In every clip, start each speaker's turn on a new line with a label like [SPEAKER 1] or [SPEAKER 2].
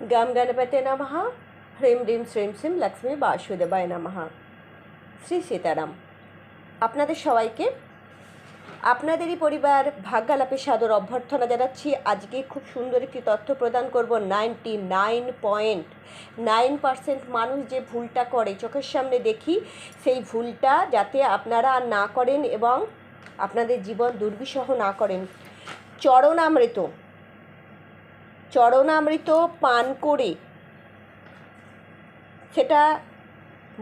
[SPEAKER 1] গম গণপতে নমঃ হ্রিম রিম শ্রীম শ্রীম লক্ষ্মী বাসুদেবায় নমঃ শ্রী সীতারাম আপনাদের সবাইকে, আপনাদেরই পরিবার ভাগ্যালাপে সাদর অভ্যর্থনা জানাচ্ছি। আজকে খুব সুন্দর একটি তথ্য প্রদান করব। Ninety nine point nine percent মানুষ যে ভুলটা করে, চোখের সামনে দেখি, সেই ভুলটা যাতে আপনারা না করেন এবং আপনাদের জীবন দুর্বিষহ না করেন। চরণামৃত। চরণামৃত পান করে সেটা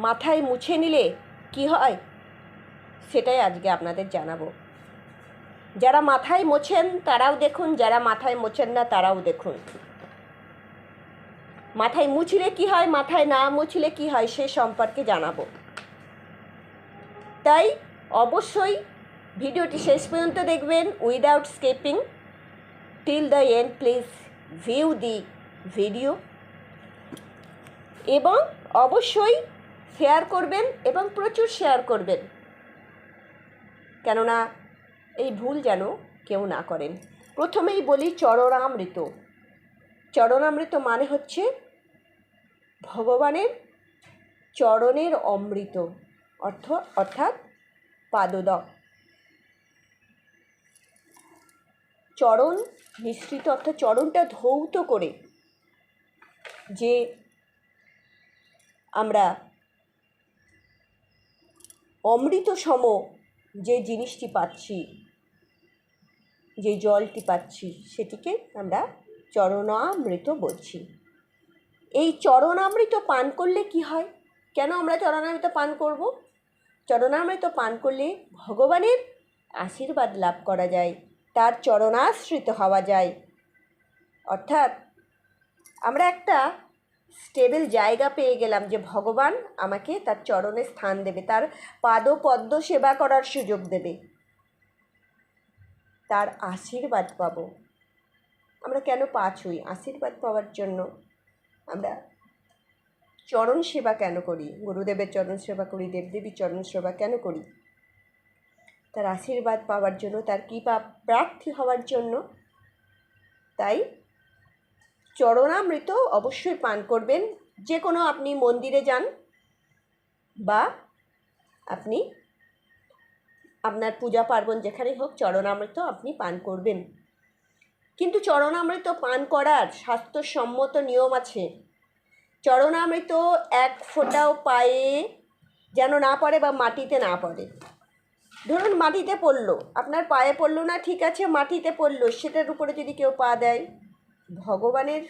[SPEAKER 1] মাথায় মুছে নিলে কি হয়? সেটাই আজকে আপনাদের জানাব। যারা মাথায় মোছেন তারাও দেখুন, যারা মাথায় মোছেন না তারাও দেখুন। মাথায় মুছলে কি হয়, মাথায় না মুছলে কি হয় সে সম্পর্কে জানাব। তাই অবশ্যই ভিডিওটি শেষ পর্যন্ত দেখবেন। Without skipping till the end please view the video এবং অবশ্যই শেয়ার করবেন এবং প্রচুর শেয়ার করবেন। কেননা এই ভুল যেন কেউ না করেন। প্রথমেই বলি চরণামৃত। চরণামৃত মানে হচ্ছে ভগবানের চরণের অমৃত। অর্থ অর্থাৎ পাদদক। চরণ মিশ্রিত, অর্থাৎ চরণটা ধৌত করে যে আমরা অমৃত সম যে জিনিসটি পাচ্ছি, যে জলটি পাচ্ছি, সেটিকে আমরা চরণামৃত বলছি। এই চরণামৃত পান করলে কি হয়? কেন আমরা চরণামৃত পান করব? চরণামৃত পান করলে ভগবানের আশীর্বাদ লাভ করা যায়। তার চরণাশ্রিত হওয়া যায়। অর্থাৎ আমরা একটা স্টেবল জায়গা পেয়ে গেলাম যে ভগবান আমাকে তার চরণে স্থান দেবে, তার পাদপদ্ম সেবা করার সুযোগ দেবে। তার আশীর্বাদ পাব। আমরা কেন পা ছুই আশীর্বাদ পাওয়ার জন্য আমরা চরণ সেবা কেন করি? গুরুদেবের চরণ সেবা করি, দেবদেবীর চরণ সেবা কেন করি? তার আশীর্বাদ পাওয়ার জন্য, তার কৃপা প্রার্থী হওয়ার জন্য। তাই চরণামৃত অবশ্যই পান করবেন। যে কোনো আপনি মন্দিরে যান বা আপনি আপনার পূজা পার্বণ যেখানেই হোক চরণামৃত আপনি পান করবেন। কিন্তু চরণামৃত পান করার স্বাস্থ্যসম্মত নিয়ম আছে। চরণামৃত এক ফোঁটাও পায়ে যেন না পড়ে বা মাটিতে না পড়ে। ধরুন মাটিতে পড়ল, আপনার পায়ে পড়ল না, ঠিক আছে, মাটিতে পড়ল, সেটার উপরে যদি কেউ পা দেয়, ভগবানের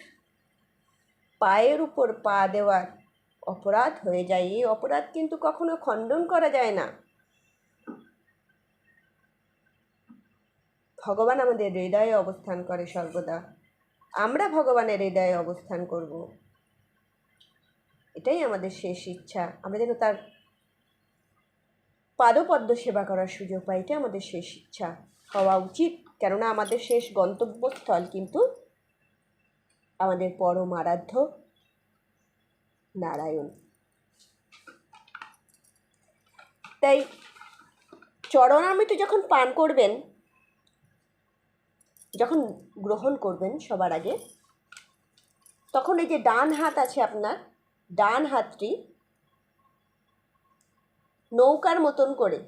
[SPEAKER 1] পায়ের উপর পা দেওয়ার অপরাধ হয়ে যায়। এই অপরাধ কিন্তু কখনো খণ্ডন করা যায় না। ভগবান আমাদের হৃদয়ে অবস্থান করে সর্বদা। আমরা ভগবানের হৃদয়ে অবস্থান করব। এটাই আমাদের শেষ ইচ্ছা। আমরা যেন তার পাদপদ্ম সেবা করার সুযোগ পাই এটা আমাদের শেষ ইচ্ছা হওয়া উচিত। কেননা আমাদের শেষ গন্তব্যস্থল কিন্তু আমাদের পরম আরাধ্য নারায়ণ। তাই চরণামৃত যখন পান করবেন, যখন গ্রহণ করবেন সবার আগে, তখন এই যে ডান হাত আছে আপনার, ডান হাতটি নৌকার মতন করে,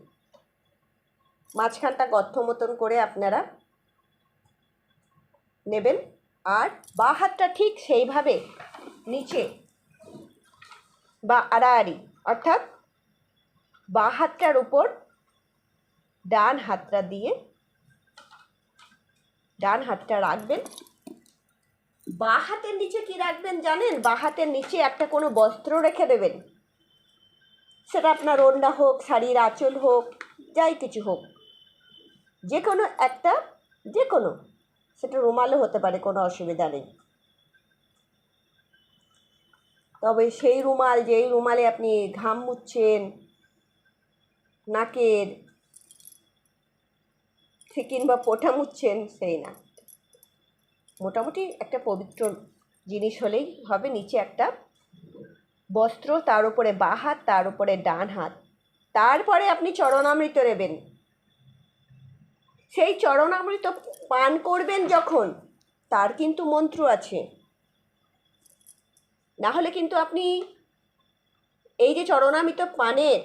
[SPEAKER 1] মাঝখানটা গর্ত মতন করে আপনারা নেবেন। আর বা হাতটা ঠিক সেইভাবে নিচে বা আড়াআড়ি, অর্থাৎ বা হাতটার উপর ডান হাতটা দিয়ে, ডান হাতটা রাখবেন। বা হাতের নিচে কি রাখবেন জানেন? বা হাতের নিচে একটা কোনো বস্ত্র রেখে দেবেন। সেটা আপনার ওড়না হোক, শাড়ির আঁচল হোক, যাই কিছু হোক যে কোনো একটা যে কোনো সেটা রুমালও হতে পারে, কোনো অসুবিধা নেই। তবে সেই রুমাল, যেই রুমালে আপনি ঘাম মুছছেন, নাকের কিংবা পোটা মুছছেন, সেই না। মোটামুটি একটা পবিত্র জিনিস হলেই হবে, নিচে একটা বস্ত্র তার উপরে বা হাত, তার উপরে ডান হাত। তারপরে আপনি চরণামৃত নেবেন। সেই চরণামৃত পান করবেন যখন, তার কিন্তু মন্ত্র আছে। না হলে কিন্তু আপনি এই যে চরণামৃত পানের,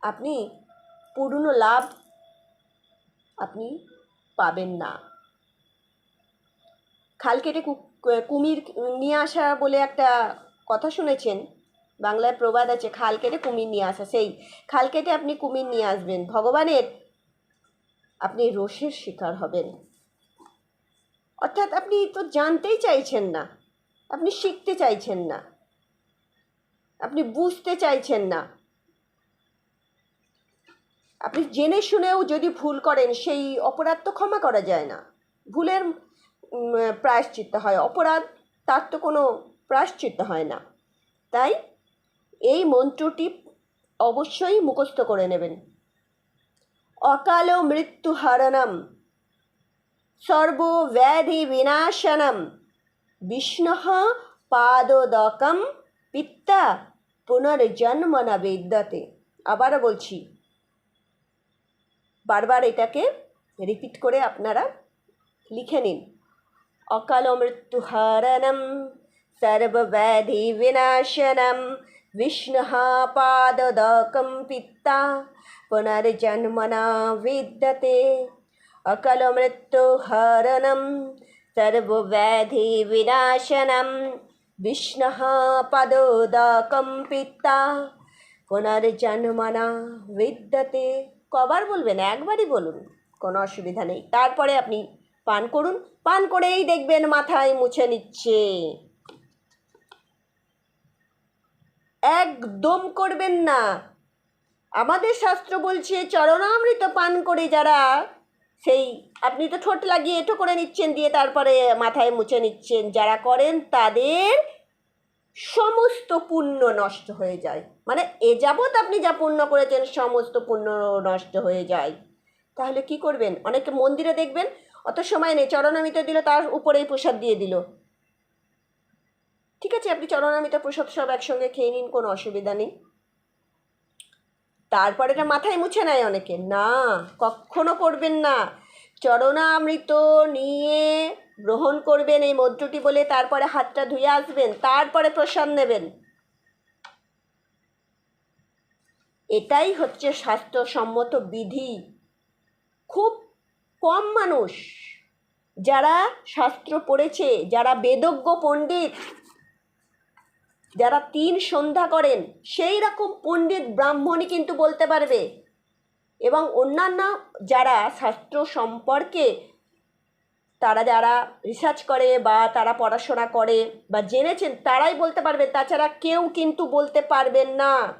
[SPEAKER 1] আপনি পূর্ণ লাভ আপনি পাবেন না। খাল কেটে কুমির নিয়ে আসা বলে একটা কথা শুনেছেন? বাংলায় প্রবাদ আছে, খাল কেটে কুমির নিয়ে আসা, সেই খাল কেটে আপনি কুমির নিয়ে আসবেন। ভগবানের আপনি রোষের শিকার হবেন। অর্থাৎ আপনি তো জানতেই চাইছেন না, আপনি শিখতে চাইছেন না, আপনি বুঝতে চাইছেন না। আপনি জেনে শুনেও যদি ভুল করেন, সেই অপরাধ তো ক্ষমা করা যায় না। ভুলের প্রায়শ্চিত্ত হয়। অপরাধ, তার তো কোনো প্রায়শ্চিত্ত হয় না। তাই এই মন্ত্রটি অবশ্যই মুখস্থ করে নেবেন। অকাল মৃত্যু হারণম সর্বব্যাধি বিনাশনম বিষ্ণু পাদোদকম পিত্তা পুনর্জন্ম না বিদ্যতে। আবারও বলছি, বারবার এটাকে রিপিট করে আপনারা লিখে নিন। অকাল মৃত্যু হারণম সর্বব্যাধি বিনাশনম বিষ্ণু পাদোদকম পিত্তা পুনর্জন্ম না বিদ্যতে অকাল মৃত্যু হরণম সর্বব্যাধি বিনাশনম বিষ্ণু পদোদকম পিতা পুনর্জন্মনা বিদ্যতে কবার বলবেন? একবারই বলুন। কোনো অসুবিধা নেই। তারপরে আপনি পান করুন। পান করেই দেখবেন মাথায় মুছে নিচ্ছে। একদম করবেন না। আমাদের শাস্ত্র বলছে, চরণামৃত পান করে যারা, সেই আপনি তো ঠোঁট লাগিয়ে এঁটো করে নিচ্ছেন, দিয়ে তারপরে মাথায় মুছে নিচ্ছেন, যারা করেন তাদের সমস্ত পুণ্য নষ্ট হয়ে যায়। মানে এ যাবৎ আপনি যা পুণ্য করেছেন, সমস্ত পুণ্য নষ্ট হয়ে যায়। তাহলে কি করবেন? অনেকে মন্দিরে দেখবেন, অত সময় নেই, চরণামিত দিল, তার উপরেই প্রসাদ দিয়ে দিল। ঠিক আছে, আপনি চরণামিত প্রসাদ সব একসঙ্গে খেয়ে নিন, কোনো অসুবিধা নেই। তারপরে এটা মাথায় মুছে নেয় অনেকে। না, কখনো করবেন না। চরণামৃত নিয়ে গ্রহণ করবেন এই মন্ত্রটি বলে তারপরে হাতটা ধুয়ে আসবেন, তারপরে প্রসাদ নেবেন। এটাই হচ্ছে স্বাস্থ্যসম্মত বিধি। খুব কম মানুষ যারা শাস্ত্র পড়েছে, যারা বেদজ্ঞ পণ্ডিত যারা তিন সন্ধ্যা করেন, সেই রকম পণ্ডিত ব্রাহ্মণই কিন্তু বলতে পারবে। এবং অন্যান্য যারা শাস্ত্র সম্পর্কে, তারা যারা রিসার্চ করে বা তারা পড়াশোনা করে বা জেনেছেন, তারাই বলতে পারবেন। তাছাড়া কেউ কিন্তু বলতে পারবেন না।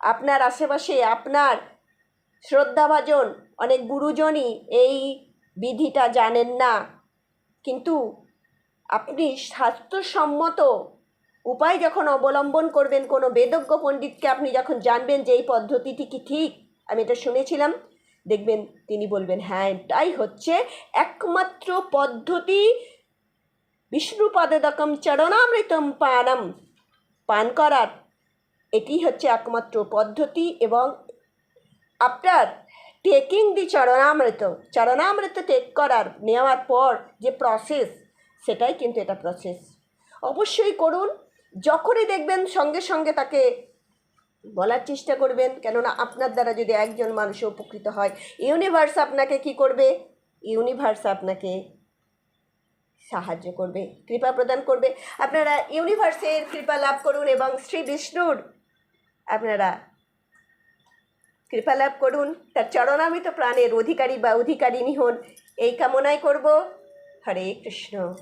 [SPEAKER 1] আপনার আশেপাশে, আপনার শ্রদ্ধাভাজন, অনেক গুরুজনই এই বিধিটা জানেন না। কিন্তু আপনি স্বাস্থ্যসম্মত উপায় যখন অবলম্বন করবেন কোনো বেদজ্ঞ পণ্ডিতকে, আপনি যখন জানবেন যে এই পদ্ধতিটি কি ঠিক, আমি এটা শুনেছিলাম, দেখবেন তিনি বলবেন হ্যাঁ এটাই হচ্ছে। একমাত্র পদ্ধতি বিষ্ণুপদকম চরণামৃতম পানম, পান করার। এটি হচ্ছে একমাত্র পদ্ধতি এবং আপনার টেকিং দি চরণামৃত চরণামৃত টেক করার, নেওয়ার পর যে প্রসেস সেটাই কিন্তু এটা প্রসেস অবশ্যই করুন। যখনই দেখবেন সঙ্গে সঙ্গে তাকে বলার চেষ্টা করবেন, কেননা আপনার দ্বারা যদি একজন মানুষ উপকৃত হয় ইউনিভার্স আপনাকে কি করবে? ইউনিভার্স আপনাকে সাহায্য করবে, কৃপা প্রদান করবে। আপনারা ইউনিভার্সের কৃপা লাভ করুন এবং শ্রী বিষ্ণুর আপনারা কৃপা লাভ করুন। তার চরণামিত প্রাণের অধিকারী বা অধিকারিণী হন, এই কামনাই করব। হরে কৃষ্ণ।